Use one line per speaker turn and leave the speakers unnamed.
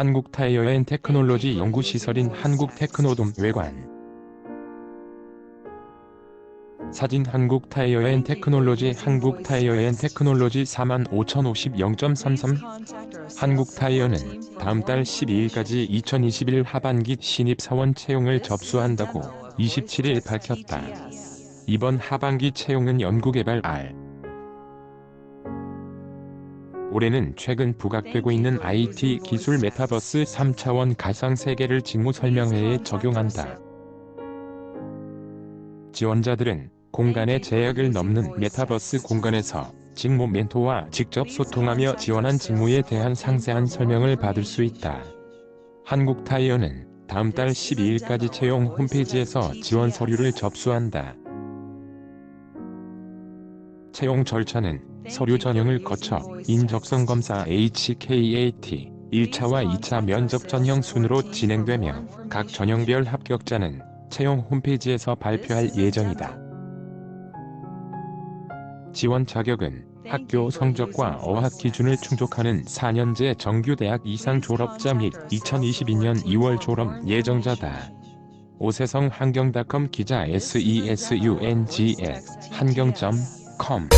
한국 타이어 앤 테크놀로지 연구시설인 한국테크노돔 외관. 사진 한국 타이어 앤 테크놀로지 한국 타이어 앤 테크놀로지 45,050.0.33 한국 타이어는 다음 달 12일까지 2021 하반기 신입사원 채용을 접수한다고 27일 밝혔다. 이번 하반기 채용은 연구개발 R 올해는 최근 부각되고 있는 IT 기술 메타버스 3차원 가상세계를 직무 설명회에 적용한다. 지원자들은 공간의 제약을 넘는 메타버스 공간에서 직무 멘토와 직접 소통하며 지원한 직무에 대한 상세한 설명을 받을 수 있다. 한국타이어는 다음 달 12일까지 채용 홈페이지에서 지원 서류를 접수한다. 채용 절차는 서류 전형을 거쳐 인적성 검사 HKAT 1차와 2차 면접 전형 순으로 진행되며 각 전형별 합격자는 채용 홈페이지에서 발표할 예정이다. 지원 자격은 학교 성적과 어학 기준을 충족하는 4년제 정규대학 이상 졸업자 및 2022년 2월 졸업 예정자다. 오세성 한경닷컴 기자 SESUNGS 한경.com